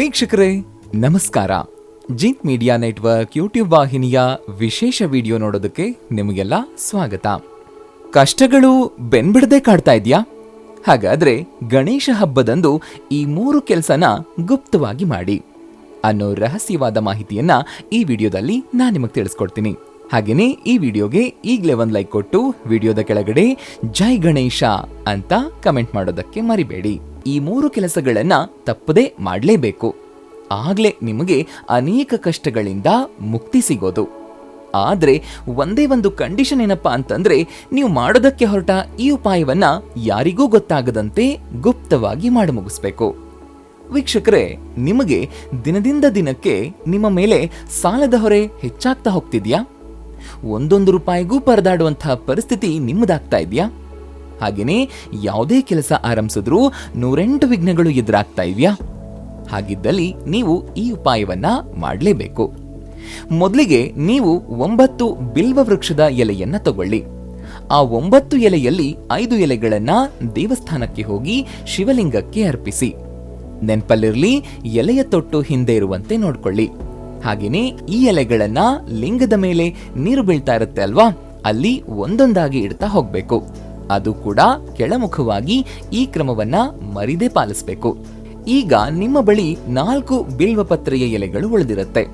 ವೀಕ್ಷಕರೇ, ನಮಸ್ಕಾರ. Zinc media network YouTube ವಾಹಿನಿಯ ವಿಶೇಷ ವಿಡಿಯೋ ನೋಡೋದಕ್ಕೆ ನಿಮಗೆಲ್ಲ ಸ್ವಾಗತ. ಕಷ್ಟಗಳು ಬೆನ್ಬಿಡದೆ ಕಾಡ್ತಾ ಇದೆಯಾ? ಹಾಗಾದ್ರೆ ಗಣೇಶ ಹಬ್ಬದಂದು ಈ ಮೂರು ಕೆಲಸನ ಗುಪ್ತವಾಗಿ ಮಾಡಿ ಅನ್ನೋ ರಹಸ್ಯವಾದ ಮಾಹಿತಿಯನ್ನ ಈ ವಿಡಿಯೋದಲ್ಲಿ ನಾನು ನಿಮಗೆ ತಿಳಿಸ್ಕೊಡ್ತೀನಿ. ಹಾಗೇನೇ ಈ ವಿಡಿಯೋಗೆ ಈಗಲೇ ಒಂದು ಲೈಕ್ ಕೊಟ್ಟು ವಿಡಿಯೋದ ಕೆಳಗಡೆ ಜೈ ಗಣೇಶ ಅಂತ ಕಮೆಂಟ್ ಮಾಡೋದಕ್ಕೆ ಮರಿಬೇಡಿ. ಈ ಮೂರು ಕೆಲಸಗಳನ್ನು ತಪ್ಪದೇ ಮಾಡಲೇಬೇಕು. ಆಗ್ಲೇ ನಿಮಗೆ ಅನೇಕ ಕಷ್ಟಗಳಿಂದ ಮುಕ್ತಿ ಸಿಗೋದು. ಆದರೆ ಒಂದೇ ಒಂದು ಕಂಡೀಷನ್ ಏನಪ್ಪ ಅಂತಂದ್ರೆ ನೀವು ಮಾಡೋದಕ್ಕೆ ಹೊರಟ ಈ ಉಪಾಯವನ್ನು ಯಾರಿಗೂ ಗೊತ್ತಾಗದಂತೆ ಗುಪ್ತವಾಗಿ ಮಾಡಿ ಮುಗಿಸ್ಬೇಕು. ವೀಕ್ಷಕರೇ, ನಿಮಗೆ ದಿನದಿಂದ ದಿನಕ್ಕೆ ನಿಮ್ಮ ಮೇಲೆ ಸಾಲದ ಹೊರೆ ಹೆಚ್ಚಾಗ್ತಾ ಹೋಗ್ತಿದ್ಯಾ? ಒಂದೊಂದು ರೂಪಾಯಿಗೂ ಪರದಾಡುವಂತಹ ಪರಿಸ್ಥಿತಿ ನಿಮ್ಮದಾಗ್ತಾ ಇದೆಯಾ? ಹಾಗೇನೇ ಯಾವುದೇ ಕೆಲಸ ಆರಂಭಿಸಿದ್ರೂ ನೂರೆಂಟು ವಿಘ್ನಗಳು ಎದುರಾಗ್ತಾ ಇವ್ಯಾ ಹಾಗಿದ್ದಲ್ಲಿ ನೀವು ಈ ಉಪಾಯವನ್ನ ಮಾಡಲೇಬೇಕು. ಮೊದಲಿಗೆ ನೀವು ಒಂಬತ್ತು ಬಿಲ್ವ ವೃಕ್ಷದ ಎಲೆಯನ್ನ ತಗೊಳ್ಳಿ. ಆ ಒಂಬತ್ತು ಎಲೆಯಲ್ಲಿ ಐದು ಎಲೆಗಳನ್ನ ದೇವಸ್ಥಾನಕ್ಕೆ ಹೋಗಿ ಶಿವಲಿಂಗಕ್ಕೆ ಅರ್ಪಿಸಿ. ನೆನಪಲ್ಲಿರಲಿ, ಎಲೆಯ ತೊಟ್ಟು ಹಿಂದೆ ಇರುವಂತೆ ನೋಡ್ಕೊಳ್ಳಿ. ಹಾಗೆಯೇ ಈ ಎಲೆಗಳನ್ನ ಲಿಂಗದ ಮೇಲೆ ನೀರು ಬೀಳ್ತಾ ಇರುತ್ತೆ ಅಲ್ವಾ? ಅಲ್ಲಿ ಒಂದೊಂದಾಗಿ ಇಡ್ತಾ ಹೋಗ್ಬೇಕು. ಅದು ಕೂಡ ಕೆಳಮುಖವಾಗಿ ಈ ಕ್ರಮವನ್ನ ಮರಿದೆ ಪಾಲಿಸಬೇಕು. ಈಗ ನಿಮ್ಮ ಬಳಿ ನಾಲ್ಕು ಬಿಲ್ವಪತ್ರೆಯ ಎಲೆಗಳು ಉಳಿದಿರುತ್ತೆ.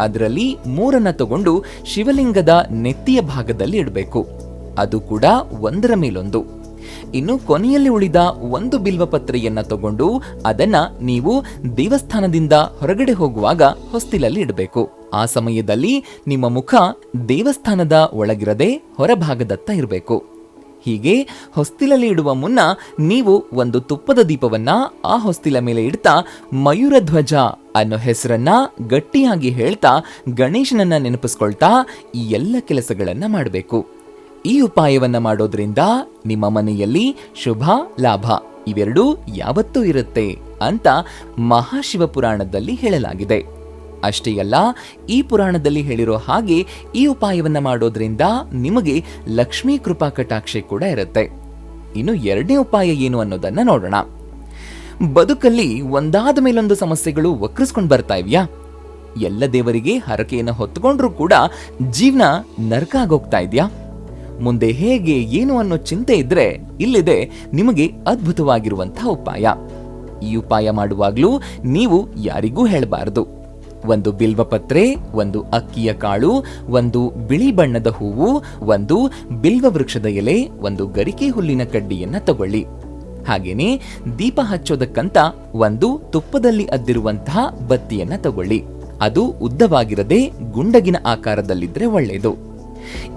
ಅದರಲ್ಲಿ ಮೂರನ್ನ ತಗೊಂಡು ಶಿವಲಿಂಗದ ನೆತ್ತಿಯ ಭಾಗದಲ್ಲಿ ಇಡಬೇಕು. ಅದು ಕೂಡ ಒಂದರ ಮೇಲೊಂದು. ಇನ್ನು ಕೊನೆಯಲ್ಲಿ ಉಳಿದ ಒಂದು ಬಿಲ್ವಪತ್ರೆಯನ್ನ ತಗೊಂಡು ಅದನ್ನ ನೀವು ದೇವಸ್ಥಾನದಿಂದ ಹೊರಗಡೆ ಹೋಗುವಾಗ ಹೊಸ್ತಿಲಲ್ಲಿ ಇಡಬೇಕು. ಆ ಸಮಯದಲ್ಲಿ ನಿಮ್ಮ ಮುಖ ದೇವಸ್ಥಾನದ ಒಳಗಿರದೆ ಹೊರಭಾಗದತ್ತ ಇರಬೇಕು. ಹೀಗೆ ಹೊಸ್ತಿಲಲ್ಲಿ ಇಡುವ ಮುನ್ನ ನೀವು ಒಂದು ತುಪ್ಪದ ದೀಪವನ್ನ ಆ ಹೊಸ್ತಿಲ ಮೇಲೆ ಇಡ್ತಾ ಮಯೂರ ಧ್ವಜ ಅನ್ನೋ ಹೆಸರನ್ನ ಗಟ್ಟಿಯಾಗಿ ಹೇಳ್ತಾ ಗಣೇಶನನ್ನ ನೆನಪಿಸ್ಕೊಳ್ತಾ ಈ ಎಲ್ಲ ಕೆಲಸಗಳನ್ನ ಮಾಡಬೇಕು. ಈ ಉಪಾಯವನ್ನ ಮಾಡೋದ್ರಿಂದ ನಿಮ್ಮ ಮನೆಯಲ್ಲಿ ಶುಭ, ಲಾಭ ಇವೆರಡೂ ಯಾವತ್ತೂ ಇರುತ್ತೆ ಅಂತ ಮಹಾಶಿವ ಪುರಾಣದಲ್ಲಿ ಹೇಳಲಾಗಿದೆ. ಅಷ್ಟೇ ಅಲ್ಲ, ಈ ಪುರಾಣದಲ್ಲಿ ಹೇಳಿರೋ ಹಾಗೆ ಈ ಉಪಾಯವನ್ನ ಮಾಡೋದ್ರಿಂದ ನಿಮಗೆ ಲಕ್ಷ್ಮೀ ಕೃಪಾ ಕಟಾಕ್ಷೆ ಕೂಡ ಇರುತ್ತೆ. ಇನ್ನು ಎರಡನೇ ಉಪಾಯ ಏನು ಅನ್ನೋದನ್ನ ನೋಡೋಣ. ಬದುಕಲ್ಲಿ ಒಂದಾದ ಮೇಲೊಂದು ಸಮಸ್ಯೆಗಳು ವಕ್ರಿಸ್ಕೊಂಡು ಬರ್ತಾ ಇವ್ಯಾ? ಎಲ್ಲ ದೇವರಿಗೆ ಹರಕೆಯನ್ನು ಹೊತ್ತುಕೊಂಡ್ರೂ ಕೂಡ ಜೀವನ ನರಕ ಆಗೋಗ್ತಾ ಇದ್ಯಾ? ಮುಂದೆ ಹೇಗೆ, ಏನು ಅನ್ನೋ ಚಿಂತೆ ಇದ್ರೆ ಇಲ್ಲಿದೆ ನಿಮಗೆ ಅದ್ಭುತವಾಗಿರುವಂತಹ ಉಪಾಯ. ಈ ಉಪಾಯ ಮಾಡುವಾಗಲೂ ನೀವು ಯಾರಿಗೂ ಹೇಳಬಾರದು. ಒಂದು ಬಿಲ್ವಪತ್ರೆ, ಒಂದು ಅಕ್ಕಿಯ ಕಾಳು, ಒಂದು ಬಿಳಿ ಬಣ್ಣದ ಹೂವು, ಒಂದು ಬಿಲ್ವ ವೃಕ್ಷದ ಎಲೆ, ಒಂದು ಗರಿಕೆ ಹುಲ್ಲಿನ ಕಡ್ಡಿಯನ್ನ ತಗೊಳ್ಳಿ. ಹಾಗೇನೆ ದೀಪ ಹಚ್ಚೋದಕ್ಕಂತ ಒಂದು ತುಪ್ಪದಲ್ಲಿ ಅದ್ದಿರುವಂತಹ ಬತ್ತಿಯನ್ನ ತಗೊಳ್ಳಿ. ಅದು ಉದ್ದವಾಗಿರದೆ ಗುಂಡಗಿನ ಆಕಾರದಲ್ಲಿದ್ರೆ ಒಳ್ಳೆಯದು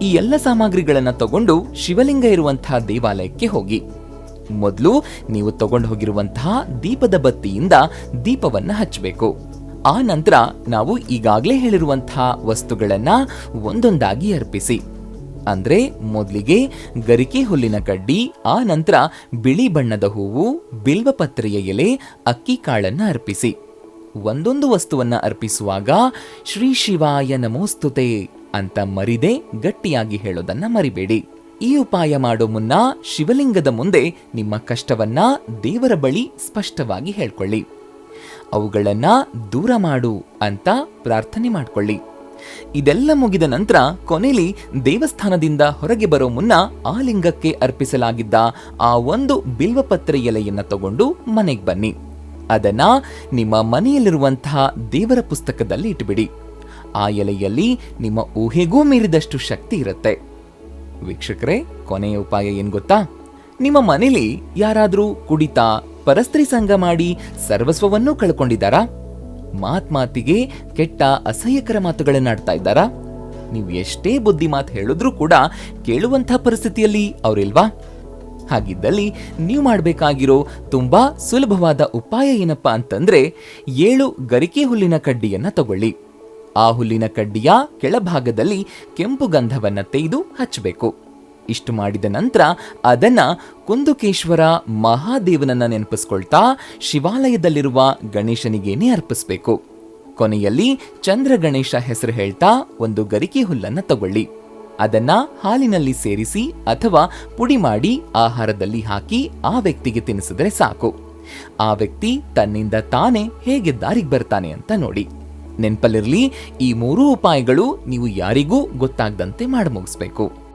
ಈ ಎಲ್ಲ ಸಾಮಗ್ರಿಗಳನ್ನ ತಗೊಂಡು ಶಿವಲಿಂಗ ಇರುವಂತಹ ದೇವಾಲಯಕ್ಕೆ ಹೋಗಿ. ಮೊದಲು ನೀವು ತಗೊಂಡು ಹೋಗಿರುವಂತಹ ದೀಪದ ಬತ್ತಿಯಿಂದ ದೀಪವನ್ನು ಹಚ್ಚಬೇಕು ಆ ನಂತರ ನಾವು ಈಗಾಗಲೇ ಹೇಳಿರುವಂತಹ ವಸ್ತುಗಳನ್ನು ಒಂದೊಂದಾಗಿ ಅರ್ಪಿಸಿ. ಅಂದರೆ ಮೊದಲಿಗೆ ಗರಿಕೆ ಹುಲ್ಲಿನ ಕಡ್ಡಿ, ಆ ನಂತರ ಬಿಳಿ ಬಣ್ಣದ ಹೂವು ಬಿಲ್ವಪತ್ರೆಯ ಎಲೆ, ಅಕ್ಕಿ ಕಾಳನ್ನು ಅರ್ಪಿಸಿ. ಒಂದೊಂದು ವಸ್ತುವನ್ನು ಅರ್ಪಿಸುವಾಗ ಶ್ರೀ ಶಿವಾಯ ನಮೋಸ್ತುತೆ ಅಂತ ಮರಿದೆ, ಗಟ್ಟಿಯಾಗಿ ಹೇಳೋದನ್ನ ಮರಿಬೇಡಿ. ಈ ಉಪಾಯ ಮಾಡೋ ಮುನ್ನ ಶಿವಲಿಂಗದ ಮುಂದೆ ನಿಮ್ಮ ಕಷ್ಟವನ್ನ ದೇವರ ಬಳಿ ಸ್ಪಷ್ಟವಾಗಿ ಹೇಳ್ಕೊಳ್ಳಿ. ಅವುಗಳನ್ನ ದೂರ ಮಾಡು ಅಂತ ಪ್ರಾರ್ಥನೆ ಮಾಡಿಕೊಳ್ಳಿ. ಇದೆಲ್ಲ ಮುಗಿದ ನಂತರ ಕೊನೆಲಿ ದೇವಸ್ಥಾನದಿಂದ ಹೊರಗೆ ಬರೋ ಮುನ್ನ ಆ ಲಿಂಗಕ್ಕೆ ಅರ್ಪಿಸಲಾಗಿದ್ದ ಆ ಒಂದು ಬಿಲ್ವಪತ್ರೆ ಎಲೆಯನ್ನ ತಗೊಂಡು ಮನೆಗೆ ಬನ್ನಿ. ಅದನ್ನ ನಿಮ್ಮ ಮನೆಯಲ್ಲಿರುವಂತಹ ದೇವರ ಪುಸ್ತಕದಲ್ಲಿ ಇಟ್ಬಿಡಿ. ಆ ಎಲೆಯಲ್ಲಿ ನಿಮ್ಮ ಊಹೆಗೂ ಮೀರಿದಷ್ಟು ಶಕ್ತಿ ಇರುತ್ತೆ. ವೀಕ್ಷಕರೇ, ಕೊನೆಯ ಉಪಾಯ ಏನ್ ಗೊತ್ತಾ? ನಿಮ್ಮ ಮನೇಲಿ ಯಾರಾದರೂ ಕುಡಿತ ಪರಸ್ತ್ರೀ ಸಂಘ ಮಾಡಿ ಸರ್ವಸ್ವವನ್ನೂ ಕಳ್ಕೊಂಡಿದ್ದಾರಾ? ಮಾತ್ ಮಾತಿಗೆ ಕೆಟ್ಟ ಅಸಹ್ಯಕರ ಮಾತುಗಳನ್ನಾಡ್ತಾ ಇದ್ದಾರಾ? ನೀವು ಎಷ್ಟೇ ಬುದ್ಧಿ ಮಾತು ಹೇಳಿದ್ರೂ ಕೂಡ ಕೇಳುವಂಥ ಪರಿಸ್ಥಿತಿಯಲ್ಲಿ ಅವರಿಲ್ವಾ? ಹಾಗಿದ್ದಲ್ಲಿ ನೀವು ಮಾಡಬೇಕಾಗಿರೋ ತುಂಬಾ ಸುಲಭವಾದ ಉಪಾಯ ಏನಪ್ಪ ಅಂತಂದ್ರೆ ಏಳು ಗರಿಕೆ ಹುಲ್ಲಿನ ಕಡ್ಡಿಯನ್ನ ತಗೊಳ್ಳಿ. ಆ ಹುಲ್ಲಿನ ಕಡ್ಡಿಯ ಕೆಳಭಾಗದಲ್ಲಿ ಕೆಂಪು ಗಂಧವನ್ನ ತೆಗೆದು ಹಚ್ಚಬೇಕು ಇಷ್ಟು ಮಾಡಿದ ನಂತರ ಅದನ್ನು ಕುಂದುಕೇಶ್ವರ ಮಹಾದೇವನನ್ನು ನೆನಪಿಸ್ಕೊಳ್ತಾ ಶಿವಾಲಯದಲ್ಲಿರುವ ಗಣೇಶನಿಗೇನೆ ಅರ್ಪಿಸಬೇಕು. ಕೊನೆಯಲ್ಲಿ ಚಂದ್ರ ಗಣೇಶ ಹೆಸರು ಹೇಳ್ತಾ ಒಂದು ಗರಿಕೆ ಹುಲ್ಲನ್ನು ತಗೊಳ್ಳಿ. ಅದನ್ನ ಹಾಲಿನಲ್ಲಿ ಸೇರಿಸಿ ಅಥವಾ ಪುಡಿ ಮಾಡಿ ಆಹಾರದಲ್ಲಿ ಹಾಕಿ ಆ ವ್ಯಕ್ತಿಗೆ ತಿನ್ನಿಸಿದ್ರೆ ಸಾಕು. ಆ ವ್ಯಕ್ತಿ ತನ್ನಿಂದ ತಾನೇ ಹೇಗೆ ದಾರಿಗೆ ಬರ್ತಾನೆ ಅಂತ ನೋಡಿ. ನೆನಪಲ್ಲಿರಲಿ, ಈ ಮೂರೂ ಉಪಾಯಗಳು ನೀವು ಯಾರಿಗೂ ಗೊತ್ತಾಗದಂತೆ ಮಾಡಿ ಮುಗಿಸ್ಬೇಕು.